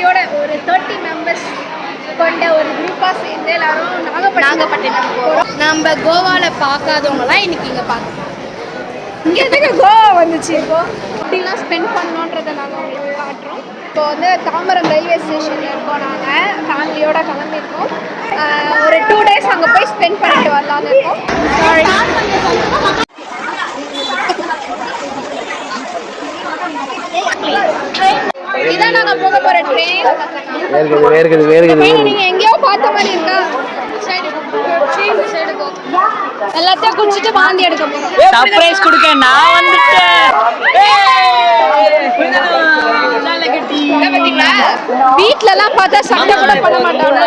ஃபேமிலியோட ஒரு thirty members கொண்ட ஒரு குரூப்பாக சேர்ந்து எல்லாரும் நாகப்பட்டினம் நாகப்பட்டினம் போகிறோம் நம்ம கோவாவில் பார்க்காதவங்களாம் இன்னைக்கு இங்கே பார்க்கலாம் இங்கே எதுக்கு கோவா வந்துச்சு இப்போ? எப்படிலாம் ஸ்பெண்ட் பண்ணோன்றதை நாங்கள் உங்களுக்கு காட்டுறோம். இப்போ வந்து தாம்பரம் ரயில்வே ஸ்டேஷனில் இருக்கோம் நாங்கள் ஃபேமிலியோட கிளம்பியிருக்கோம் ஆஹ் ஒரு டூ டேஸ் அங்கே போய் ஸ்பெண்ட் பண்ணிட்டு வரலாம்னு இருக்கோம் இதான் நாங்கள் போக போகிற ட்ரெயின் வேர்க்குது வேர்க்குது வேர்க்குது நீங்கள் எங்கேயோ பார்த்த மாதிரி இருக்கா? சைடு சைடு போ. எல்லாத்தையும் குடிச்சிட்டு வாந்தி எடுக்க போகிறோம் சர்ப்ரைஸ் கொடுக்க நான் வந்துட்டேன். வீட்ல எல்லாம் பார்த்தா சண்டை கூட பண்ண மாட்டாங்க.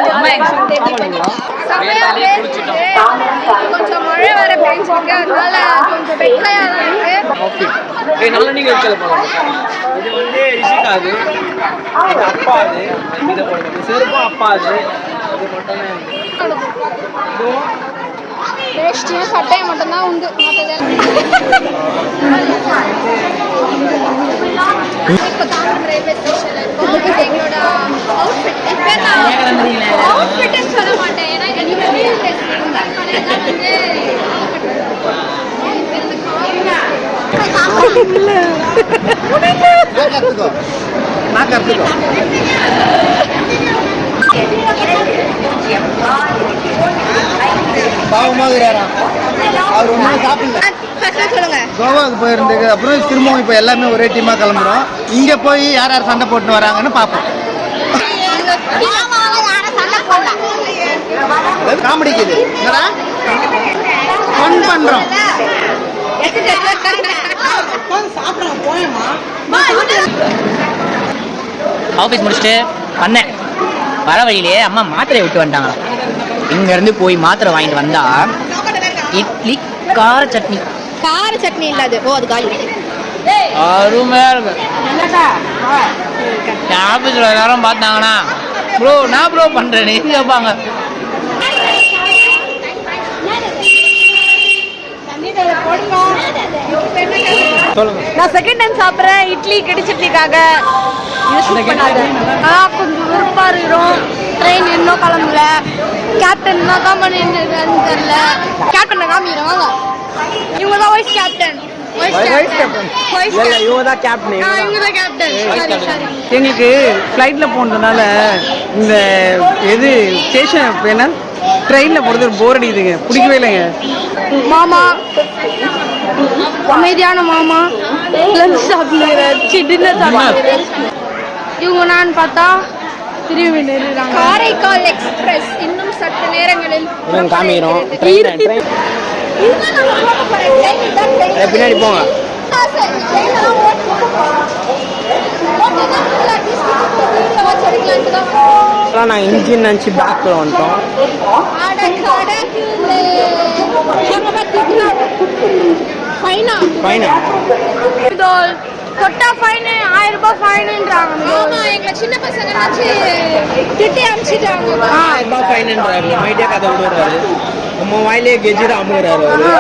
கொஞ்சம் மழை வர பெஞ்சிருக்கு. அதனால கொஞ்சம் வெக்கையா இருக்கு ஏய் நல்ல நீங்க வைக்கல போலாம் இது வந்து ரிஷிகாது இது அப்பா அது. இதை போடுறது செருப்பும் அப்பா அது. இது மட்டும் இதுவும் வேஷ்டியும் சட்டையும் மட்டும்தான் உண்டு இப்போ தாம்பரம் ரயில்வே ஸ்டேஷன்ல இருக்கோம் எங்களோட அவுட்ஃபிட் இப்போ நான் அவுட்ஃபிட்னு சொல்ல மாட்டேன். ஏன்னா இதான் வந்து பாவமாகிறாரா அவர் ஒன்றும் சாப்பிடல கோவாவுக்கு போயிருந்ததுக்கு அப்புறம் திரும்பவும் இப்போ எல்லாமே ஒரே டீமாக கிளம்புறோம். இங்கே போய் யார் யார் சண்டை போட்டு வராங்கன்னு பார்ப்போம். காமெடிக்கு இது. என்னடா? ஃபன் பண்ணுறோம் ஆஃபீஸ் முடிச்சுட்டு வந்தேன். வர வழியிலே அம்மா மாத்திரை விட்டு வந்துட்டாங்களாம். இங்கேருந்து போய் மாத்திரை வாங்கிட்டு வந்தா இட்லி கார சட்னி. கார சட்னி இல்லாது ஓ அது காலி. அருமையா இருக்கு. ஆஃபீஸில் எல்லாரும் பார்த்தாங்கன்னா ப்ரோ நான் ப்ரோ பண்ணுறேன்னு கேட்பாங்க நான் செகண்ட் டைம் சாப்பிட்றேன். இட்லி கெடி சட்னிக்காக இது ஷூட் பண்ணாத. ஆ கொஞ்சம் விருப்பா இருக்கிறோம் ட்ரெயின் இன்னும் கிளம்பல. கேப்டன் என்ன தான் பண்ணிட்டு இருக்காருன்னு தெரியல கேப்டனை காமிக்கிறேன் வாங்க. இவங்க தான் வைஸ் கேப்டன் எங்களுக்கு ஃப்ளைட்டில் போனதுனால இந்த எது ஸ்டேஷன் என்ன? ட்ரெயினில் போகிறது போர் அடிக்குதுங்க. பிடிக்கவே இல்லைங்க. மாமா அமைதியான மாமா லஞ்ச் டின்னர் சாப்பிடுகிறார் இவங்க நான் பார்த்தா திரும்பி நிறுறாங்க காரைக்கால் எக்ஸ்பிரஸ் இன்னும் சற்று நேரங்களில் காமிக்கிறோம் பின்னாடி போங்க. வச்சு நான் இன்ஜின் நினச்சி பேக்கில் வந்துட்டோம் தொட்டா ஃபைன் ஆயிரம் ரூபாய் ஃபைனுன்றாங்க ஆமா, எங்க சின்ன பசங்க நினைச்சு திட்டி அனுப்பிச்சிட்டாங்க ஆயிரம் ரூபாய் ஃபைனுன்றாரு மைட்டே கதை விடுறாரு நம்ம வாயிலே கெஜிட்டு அமுகிறாரு அவரு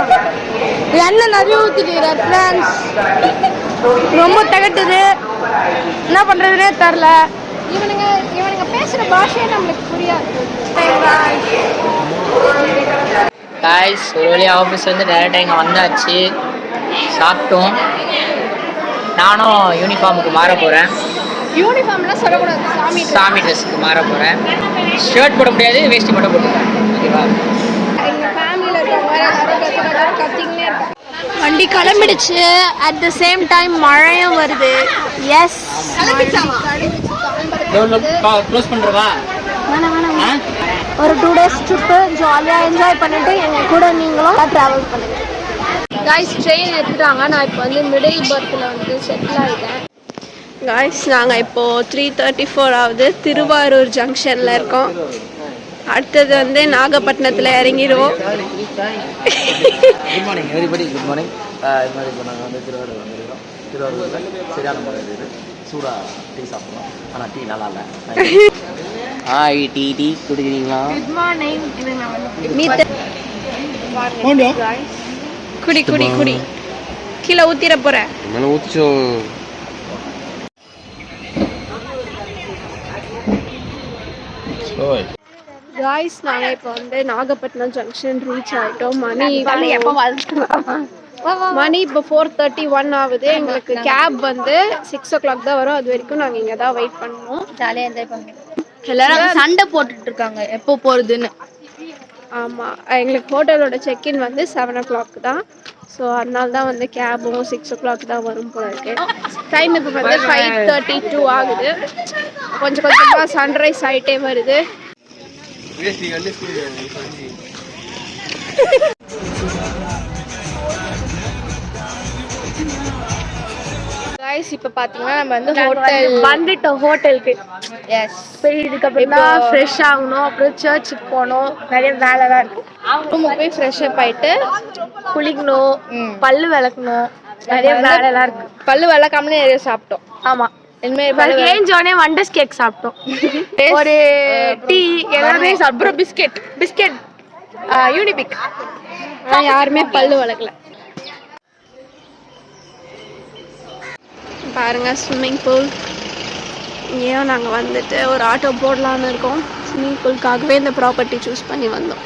எண்ணெய் நிறைய ஃப்ரெண்ட்ஸ் ரொம்ப திகட்டுது என்ன பண்ணுறதுனே தெரில இவனுங்க இவனுங்க பேசுற பாஷையே நம்மளுக்கு புரியாது. காய்ஸ் ஒரு வழியாக ஆஃபீஸ் வந்து டேரெக்டாக இங்கே வந்தாச்சு. சாப்பிட்டோம். நானும் யூனிஃபார்முக்கு மாற போகிறேன் யூனிஃபார்ம்லாம் சொல்லக்கூடாது சாமி. சாமி ட்ரெஸ்ஸுக்கு மாற போகிறேன் ஷர்ட் போட முடியாது வேஷ்டி மட்டும் போட்டுக்கிறேன் ஓகேவா வண்டி கிளம்பிடுச்சு. அட் த சேம் டைம் மழையும் வருது. எஸ் க்ளோஸ் பண்ணுறவா ஒரு டூ டேஸ் ட்ரிப்பு ஜாலியாக என்ஜாய் பண்ணிட்டு எங்கள் கூட நீங்களும் ட்ராவல் பண்ணுங்க. காய்ஸ் ட்ரெயின் எடுத்துட்டாங்க நான் இப்போ வந்து மிடில் பர்த்தில் வந்து செட்டில் ஆகிட்டேன் காய்ஸ் நாங்கள் இப்போது த்ரீ தேர்ட்டி ஃபோர் ஆகுது. திருவாரூர் ஜங்ஷனில் இருக்கோம். அடுத்தது வந்து நாகப்பட்டினத்தில் இறங்கிடுவோம். Good morning everybody good morning இது மாதிரி இப்போ நாங்கள் வந்து திருவாரூர் வந்திருக்கோம். திருவாரூரில் சரியான இருக்குது சூடாக டீ சாப்பிட்றோம் ஆனால் டீ நல்லா இல்லை. ஆய் டீ டீ குடிக்கிறீங்களா? குட் மார்னிங் குடி குடி குடி. கீழே ஊத்திர போகிறேன் காய்ஸ் நாங்கள் இப்போ வந்து நாகப்பட்டினம் ஜங்ஷன் ரீச் ஆகிட்டோம் மணி எப்போ மணி இப்போ ஃபோர் தேர்ட்டி ஒன் ஆகுது. எங்களுக்கு கேப் வந்து சிக்ஸ் ஓ கிளாக் தான் வரும். அது வரைக்கும் நாங்கள் இங்கே தான் வெயிட் பண்ணோம் ஜாலியாக என்ஜாய் பண்ணுங்க. எல்லாரும் சண்டை போட்டுட்டு இருக்காங்க. எப்போ போறதுன்னு. ஆமாம் எங்களுக்கு ஹோட்டலோட செக்இன் வந்து செவன் ஓ கிளாக் தான். ஸோ அதனால தான் வந்து கேபும் சிக்ஸ் ஓ கிளாக் தான் வரும் போல இருக்கு. டைம் இப்போ வந்து ஃபைவ் தேர்ட்டி டூ ஆகுது. கொஞ்சம் கொஞ்சமாக சன்ரைஸ் ஆகிட்டே வருது. கைஸ் இப்போ பார்த்தீங்கன்னா நம்ம வந்து ஹோட்டல் வந்துட்டோம் ஹோட்டலுக்கு எஸ் போய் இதுக்கப்புறம் தான் ஃப்ரெஷ் ஆகணும் அப்புறம் சர்ச்சுக்கு போகணும். நிறைய வேலை தான் இருக்கு. ரூமுக்கு போய் ஃப்ரெஷ் அப் ஆயிட்டு குளிக்கணும். பல்லு விளக்கணும். நிறைய வேலைலாம் இருக்கு. பல்லு விளக்காமலே நிறைய சாப்பிட்டோம். ஆமா. இனிமேல் பல்லு ஏஞ்சோடனே வண்டர்ஸ் கேக் சாப்பிட்டோம். ஒரு டீ எல்லாமே அப்புறம் பிஸ்கெட் பிஸ்கெட் யூனிபிக் யாருமே பல்லு வளர்க்கல பாருங்க ஸ்விம்மிங் பூல் இங்கேயும் நாங்கள் வந்துட்டு ஒரு ஆட்டோ போடலான்னு இருக்கோம் ஸ்விம்மிங் பூலுக்காகவே இந்த ப்ராப்பர்ட்டி சூஸ் பண்ணி வந்தோம்